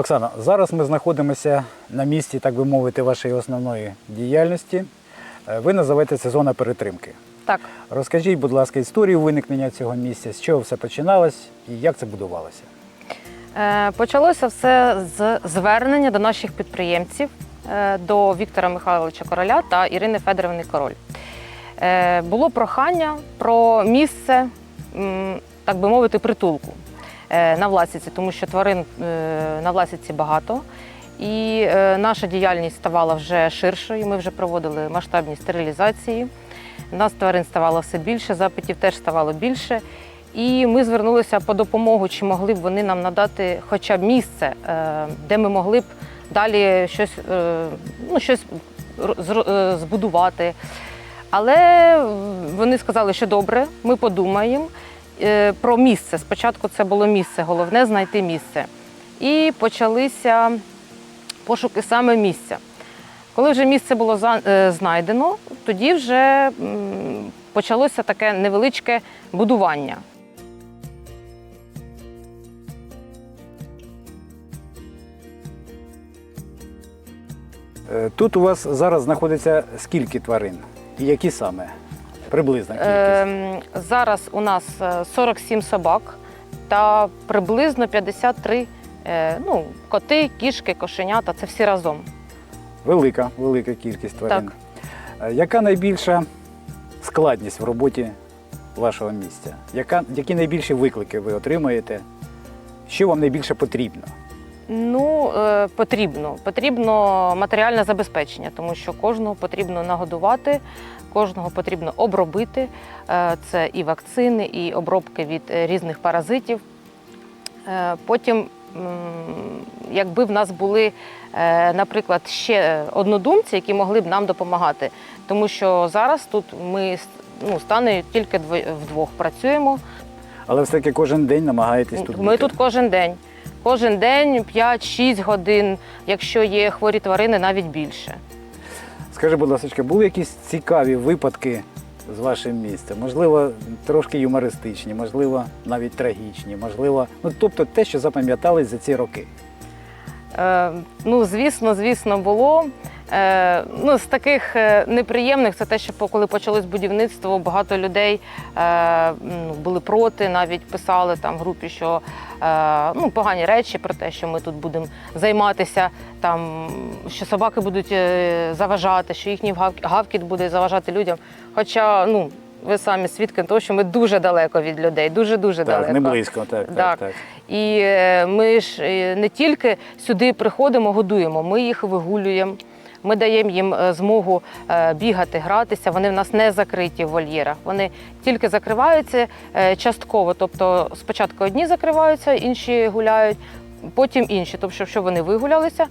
Оксана, зараз ми знаходимося на місці, так би мовити, вашої основної діяльності. Е, Ви називаєте це зона перетримки. Так, Розкажіть, будь ласка, історію виникнення цього місця, з чого все починалось і як це будувалося. е, почалося все з звернення до наших підприємців, е, до Віктора Михайловича Короля та Ірини Федорівни Король. Було прохання про місце, так би мовити, притулку на Власіці, тому що тварин е, на Власіці багато. І е, наша діяльність ставала вже ширшою. Ми вже проводили масштабні стерилізації. Нас тварин ставало все більше, запитів теж ставало більше. І ми звернулися по допомогу, чи могли б вони нам надати хоча б місце, е, де ми могли б далі щось, е, ну, щось е, збудувати. Але вони сказали, що добре, ми подумаємо е, про місце. Спочатку це було місце, головне знайти місце. І почалися пошуки саме місця. Коли вже місце було е, знайдено, тоді вже почалося таке невеличке будування. Е, Тут у вас зараз знаходиться скільки тварин і які саме? Приблизна кількість. Ем, зараз у нас е, 47 собак та приблизно 53 е, ну, коти, кішки, кошенята це всі разом. Велика, велика кількість тварин. Е, Яка найбільша складність в роботі вашого місця? Яка, які найбільші виклики ви отримаєте? Що вам найбільше потрібно? Ну, е, потрібно. Потрібно матеріальне забезпечення, тому що кожного потрібно нагодувати, кожного потрібно обробити. Е, Це і вакцини, і обробки від е, різних паразитів. Потім, якби в нас були, наприклад, ще однодумці, які могли б нам допомагати, тому що зараз тут ми ну, стане тільки вдвох працюємо. Але все-таки кожен день намагаєтесь тут Ми бути. тут кожен день. Кожен день 5-6 годин, якщо є хворі тварини, навіть більше. Скажи, будь ласка, були якісь цікаві випадки з вашим місцем? Можливо, трошки юмористичні, можливо, навіть трагічні, можливо, ну тобто те, що запам'ятались за ці роки. Е, ну, звісно, звісно, було. Е, ну, з таких е, неприємних це те, що коли почалось будівництво, багато людей е, ну, були проти, навіть писали там в групі, що е, ну, погані речі про те, що ми тут будемо займатися, там, що собаки будуть заважати, що їхній гавкіт буде заважати людям. Хоча, ну, ви самі свідки того, що ми дуже далеко від людей, дуже-дуже Так, далеко. не близько, так, так, Так. так. І ми ж не тільки сюди приходимо, годуємо, ми їх вигулюємо. Ми даємо їм е, змогу е, бігати, гратися. Вони в нас не закриті в вольєрах. Вони тільки закриваються е, частково. Тобто спочатку одні закриваються, інші гуляють, потім інші. Тобто, щоб вони вигулялися,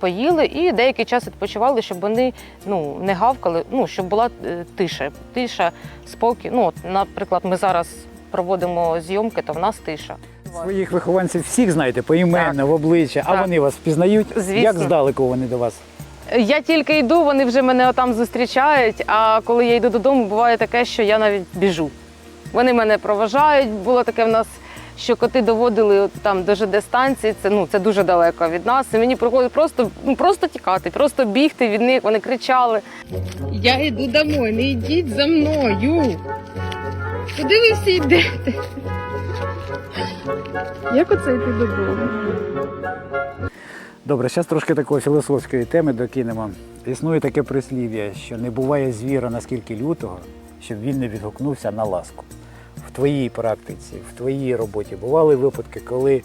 поїли і деякий час відпочивали, щоб вони ну, не гавкали, ну, щоб була тиша, тиша, спокій. Ну, от, наприклад, ми зараз проводимо зйомки, то в нас тиша. Своїх вихованців всіх знаєте поіменно, в обличчя, а Так. вони вас впізнають. Звісно. Як здалеку вони до вас? Я тільки йду, вони вже мене отам зустрічають. А коли я йду додому, буває таке, що я навіть біжу. Вони мене проважають. Було таке в нас, що коти доводили от там до ЖД станції. Це ну це дуже далеко від нас. І мені приходить просто, ну, просто тікати, просто бігти від них. Вони кричали. Я йду домой, не йдіть за мною. Куди ви всі йдете? Як оце йти додому? Добре, зараз трошки такої філософської теми докинемо. Існує таке прислів'я, що не буває звіра наскільки лютого, щоб він не відгукнувся на ласку. В твоїй практиці, в твоїй роботі бували випадки, коли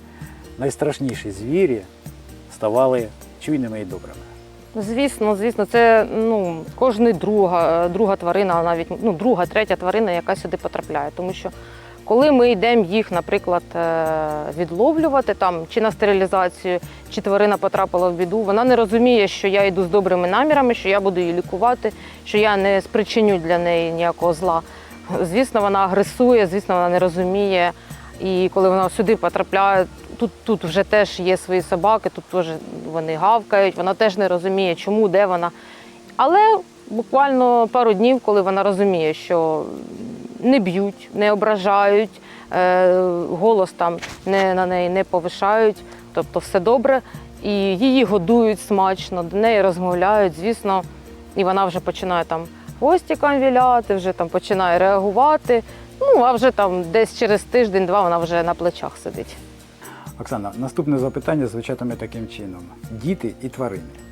найстрашніші звірі ставали чуйними і добрими. Звісно, звісно, це ну кожна друга, друга тварина, навіть ну друга, третя тварина, яка сюди потрапляє. Тому що коли ми йдемо їх, наприклад, е, відловлювати там чи на стерилізацію, чи тварина потрапила в біду, вона не розуміє, що я йду з добрими намірами, що я буду її лікувати, що я не спричиню для неї ніякого зла. Звісно, вона агресує, звісно, вона не розуміє. І коли вона сюди потрапляє, тут, тут вже теж є свої собаки, тут теж вони гавкають, вона теж не розуміє, чому, де вона. Але буквально пару днів, коли вона розуміє, що не б'ють, не ображають, е, голос там не, на неї не повишають, тобто все добре. І її годують смачно, до неї розмовляють, звісно, і вона вже починає там хвостиком віляти, вже там починає реагувати. Ну, а вже там десь через тиждень-два вона вже на плечах сидить. Оксана, наступне запитання звучатиме таким чином: діти і тварини.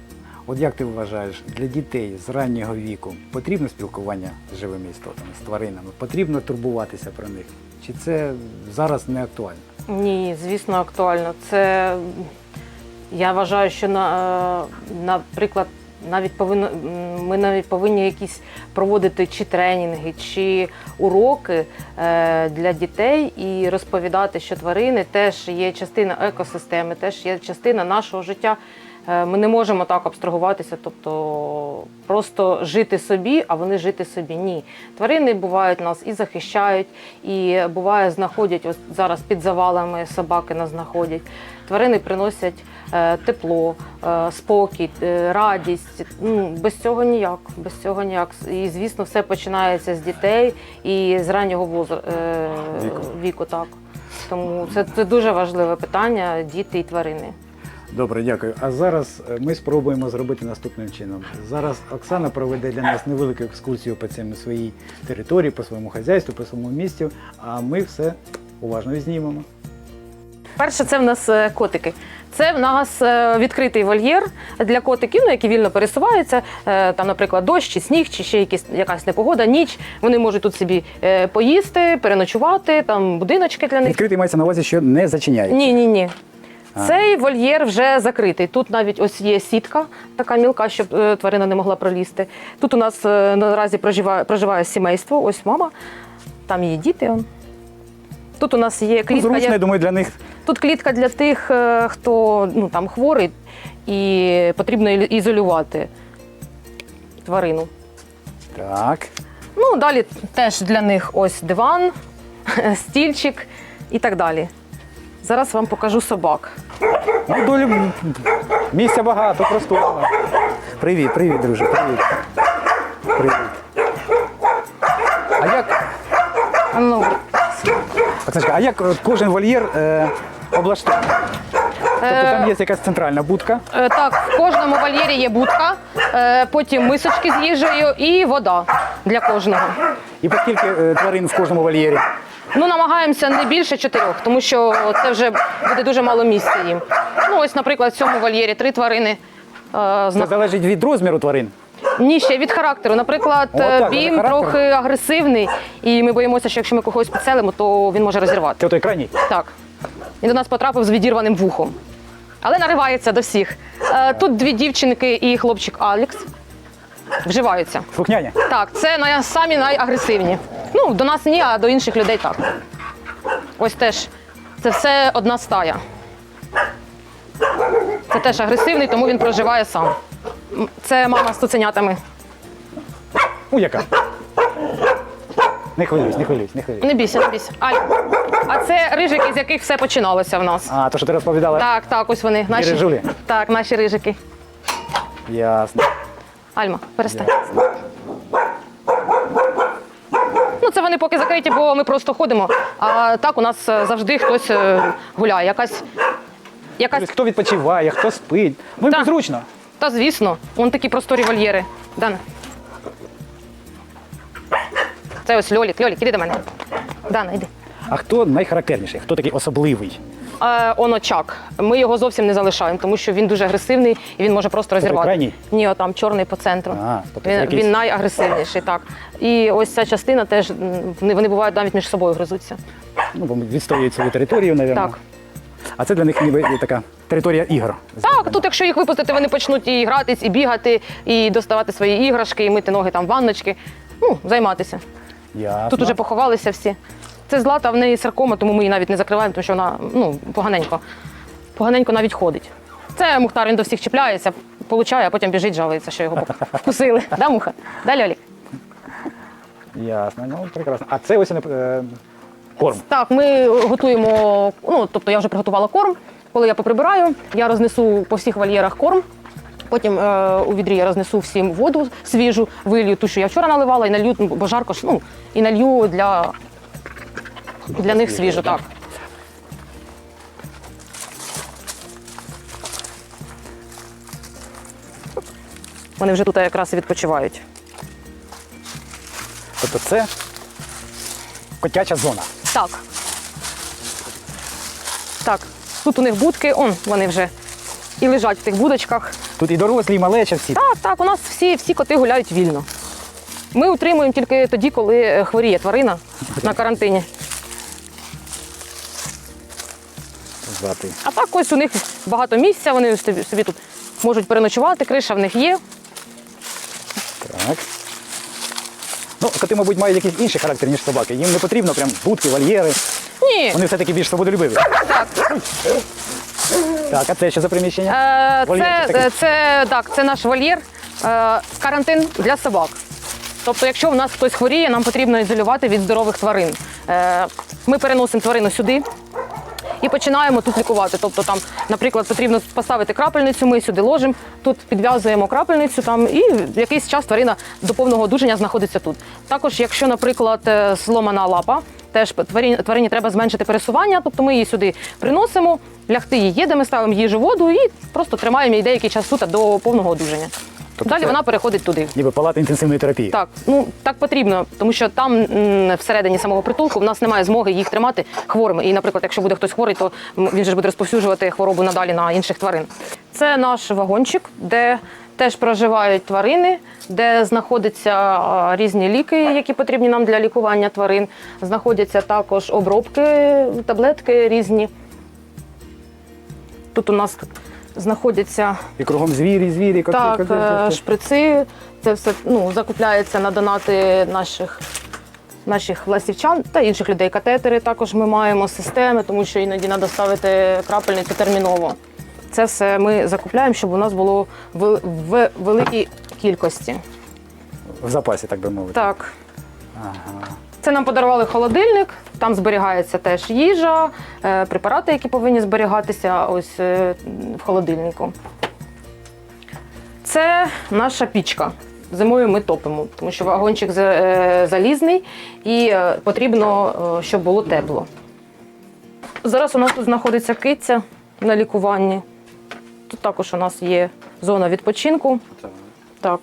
От як ти вважаєш, для дітей з раннього віку потрібно спілкування з живими істотами, з тваринами? Потрібно турбуватися про них? Чи це зараз не актуально? Ні, звісно, актуально. Це я вважаю, що на, е, наприклад, навіть повинно, ми навіть повинні якісь проводити чи тренінги, чи уроки е, для дітей і розповідати, що тварини теж є частина екосистеми, теж є частина нашого життя. Е, Ми не можемо так абстрагуватися, тобто просто жити собі, а вони жити собі. Ні. Тварини бувають нас і захищають, і буває знаходять ось зараз під завалами собаки нас знаходять. Тварини приносять е, тепло, е, спокій, радість. Ну, без цього ніяк. Без цього ніяк. І звісно, все починається з дітей і з раннього возра... Віку. віку. Так. Тому це, це дуже важливе питання діти і тварини. Добре, дякую. А зараз е, ми спробуємо зробити наступним чином. Зараз Оксана проведе для нас невелику екскурсію по цьому своїй території, по своєму хазяйству, по своєму місцю, а ми все уважно знімемо. Перше, це в нас е, котики. Це в нас е, відкритий вольєр для котиків, ну, які вільно пересуваються. Там, наприклад, дощ чи сніг, чи ще якісь, якась непогода, ніч. Вони можуть тут собі поїсти, переночувати, там будиночки для них. Відкритий мається на увазі, що не зачиняється. Ні, ні, ні. Цей вольєр вже закритий. Тут навіть ось є сітка, така мілка, щоб е, тварина не могла пролізти. Тут у нас е, наразі проживає, проживає сімейство, ось мама, там є діти. Тут у нас є клітка. Зручно, я- я думаю, для них. Тут клітка для тих, е, хто ну, там, хворий і потрібно ізолювати тварину. Так. Ну, далі теж для них ось диван, стільчик і так далі. Зараз вам покажу собак. Ну, долі місця багато, просто. Привіт, привіт, друже, привіт. Привіт. А як, Ну, Оксаночка, а як кожен вольєр е, облаштований? Тобто там є якась центральна будка. е, так, в кожному вольєрі є будка, е, потім мисочки з їжею і вода для кожного. І поскільки е, тварин в кожному вольєрі? Ну, намагаємося не більше чотирьох, тому що це вже буде дуже мало місця їм. Ну, ось, наприклад, в цьому вольєрі три тварини. е, Це зна- залежить від розміру тварин. Ні, ще від характеру. Наприклад, О, так, Бім характер. трохи агресивний, і ми боїмося, що якщо ми когось підселимо, то він може розірвати. Це той крайній. Так. Він до нас потрапив з відірваним вухом. Але наривається до всіх. Е, Тут дві дівчинки і хлопчик Алекс вживаються. Слухняні. Так, це най- самі найагресивні. Ну, до нас ні, а до інших людей так. Ось теж. Це все одна стая. Це теж агресивний, тому він проживає сам. Це мама з цуценятами. У яка? Не хвилюйся, не хвилюйся, не хвилюйся. Не бійся, не бійся. Аль. А це рижики, з яких все починалося в нас. А, то, що ти розповідала? Так, так, ось вони. Наші? Так, наші рижики. Ясно. Альма, перестань. Ну, це вони поки закриті, бо ми просто ходимо. А так у нас е, завжди хтось е, гуляє. Якась. якась... Хто відпочиває, хто спить. Ну, Так. зручно. Та звісно, вон такі просторі вольєри. Дана. Це ось Льолік. Льолік, іди до мене. Дана, йди. А хто найхарактерніший? Хто такий особливий? Е, оночак. Ми його зовсім не залишаємо, тому що він дуже агресивний і він може просто розірвати. крайній? Ні, отам чорний по центру. А, тобто він, це якийсь- він найагресивніший, так. І ось ця частина теж м, вони, вони бувають навіть між собою гризуться. Ну, бо відстоюють свою територію, мабуть. Так. А це для них ніби є така територія ігор. Так, тут, якщо їх випустити, вони почнуть і гратись, і бігати, і доставати свої іграшки, і мити ноги там в ванночки. Ну, займатися. Ясно. Тут уже поховалися всі. Це злата, в неї саркома, тому ми її навіть не закриваємо, тому що вона ну, поганенько. Поганенько навіть ходить. Це Мухтар, він до всіх чіпляється, получає, а потім біжить, жалується, що його вкусили. Да, муха? Да, Льолік? Ясно, ну прекрасно. А це ось е, корм. Так, ми готуємо, ну, тобто я вже приготувала корм. Коли я поприбираю, я рознесу по всіх вольєрах корм. Потім е, у відрі я рознесу всім воду свіжу, вилью ту, що я вчора наливала, і налью, бо жарко ж, ну, і налью для, для них свіжо, так. Вони вже тут якраз і відпочивають. Тобто це котяча зона. Так. Так. Тут у них будки, он вони вже і лежать в тих будочках. Тут і дорослі, і малеча всі. Так, так, у нас всі всі коти гуляють вільно. Ми утримуємо тільки тоді, коли е, хворіє тварина на карантині. Зати. А так ось у них багато місця, вони собі, собі тут можуть переночувати, криша в них є. Так. Ну, коти, мабуть, мають якийсь інший характер, ніж собаки. Їм не потрібно прям будки, вольєри. Ні. Вони все-таки більш свободолюбиві. Так. Так, а це що за приміщення? Е, Вольєрчик це, це, так, це наш вольєр, е, карантин для собак. Тобто, якщо в нас хтось хворіє, нам потрібно ізолювати від здорових тварин. Е, Ми переносимо тварину сюди і починаємо тут лікувати. Тобто, там, наприклад, потрібно поставити крапельницю, ми сюди ложимо, тут підв'язуємо крапельницю там, і якийсь час тварина до повного одужання знаходиться тут. Також, якщо, наприклад, е, зломана лапа, теж тварині, тварині треба зменшити пересування, тобто ми її сюди приносимо, лягти її є, де ми ставимо їжу воду і просто тримаємо її деякий час тут до повного одужання. Тобто Далі це- вона переходить туди. Ніби палата інтенсивної терапії. Так, ну так потрібно, тому що там м, всередині самого притулку в нас немає змоги їх тримати хворими. І, наприклад, якщо буде хтось хворий, то він же ж буде розповсюджувати хворобу надалі на інших тварин. Це наш вагончик, де теж проживають тварини, де знаходяться різні ліки, які потрібні нам для лікування тварин. Знаходяться також обробки, таблетки різні. Тут у нас знаходяться І кругом звірі, звірі, коти, так, коти, е, коти. шприци, це все ну, закупляється на донати наших, наших власівчан та інших людей. Катетери також ми маємо системи, тому що іноді треба ставити крапельницю терміново. Це все ми закупляємо, щоб у нас було в, в великій кількості. В запасі, так би мовити. Так. Ага. Це нам подарували холодильник, там зберігається теж їжа, е, препарати, які повинні зберігатися ось е, в холодильнику. Це наша пічка. Зимою ми топимо, тому що вагончик е, залізний і потрібно, щоб було тепло. Зараз у нас тут знаходиться киця на лікуванні. Тут також у нас є зона відпочинку. Так,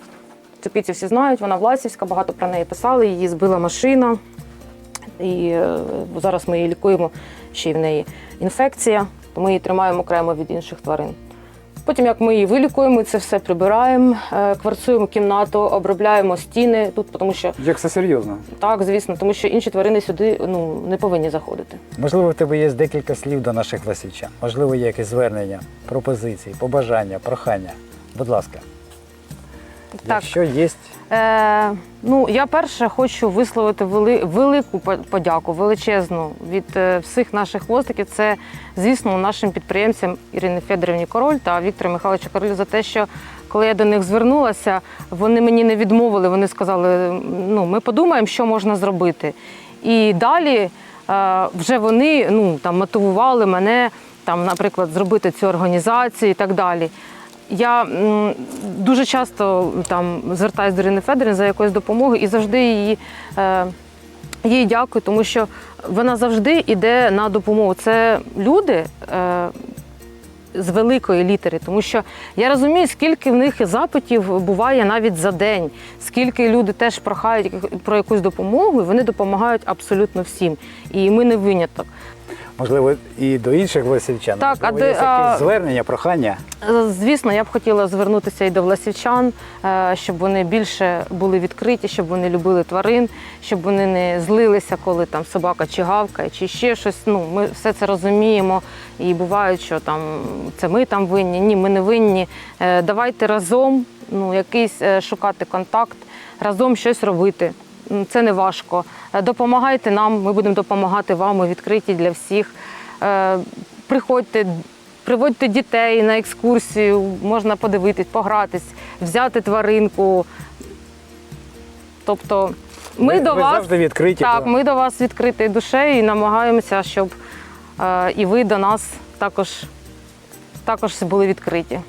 цю кицю всі знають, вона власівська, багато про неї писали, її збила машина. І е, зараз ми її лікуємо, ще й в неї інфекція, то ми її тримаємо окремо від інших тварин. Потім, як ми її вилікуємо, це все прибираємо, е, кварцуємо кімнату, обробляємо стіни тут, тому що Як все серйозно. так, звісно, тому що інші тварини сюди ну, не повинні заходити. Можливо, в тебе є декілька слів до наших власівчан. Можливо, є якесь звернення, пропозиції, побажання, прохання. Будь ласка, Так. якщо є, Е, ну, я перше хочу висловити вели, велику подяку, величезну від е, всіх наших хвостиків. Це, звісно, нашим підприємцям Ірині Федорівні Король та Віктору Михайловичу Королю за те, що коли я до них звернулася, вони мені не відмовили. Вони сказали: ну, ми подумаємо, що можна зробити. І далі е, вже вони ну, там, мотивували мене, там, наприклад, зробити цю організацію і так далі. Я дуже часто там звертаюся до Ірини Федорівни за якоюсь допомогою і завжди її, е, їй дякую, тому що вона завжди йде на допомогу. Це люди. Е, з великої літери, тому що я розумію, скільки в них запитів буває навіть за день, скільки люди теж прохають про якусь допомогу, і вони допомагають абсолютно всім. І ми не виняток. Можливо, і до інших власівчан. Так, а можливо, де- є якесь а- звернення, прохання. Е, Звісно, я б хотіла звернутися і до власівчан, е, щоб вони більше були відкриті, щоб вони любили тварин, щоб вони не злилися, коли там собака чи гавкає, чи ще щось. Ну, ми все це розуміємо. І буває, що там це ми там винні. Ні, ми не винні. Е, Давайте разом ну, якийсь е, шукати контакт, разом щось робити. Це не важко. Е, Допомагайте нам, ми будемо допомагати вам. Ми відкриті для всіх. Е, Приходьте, приводьте дітей на екскурсію, можна подивитись, погратись, взяти тваринку. Тобто ми Ви- до ви вас завжди відкриті. так, ми до вас відкритою душею і намагаємося, щоб е, і ви до нас також, також були відкриті.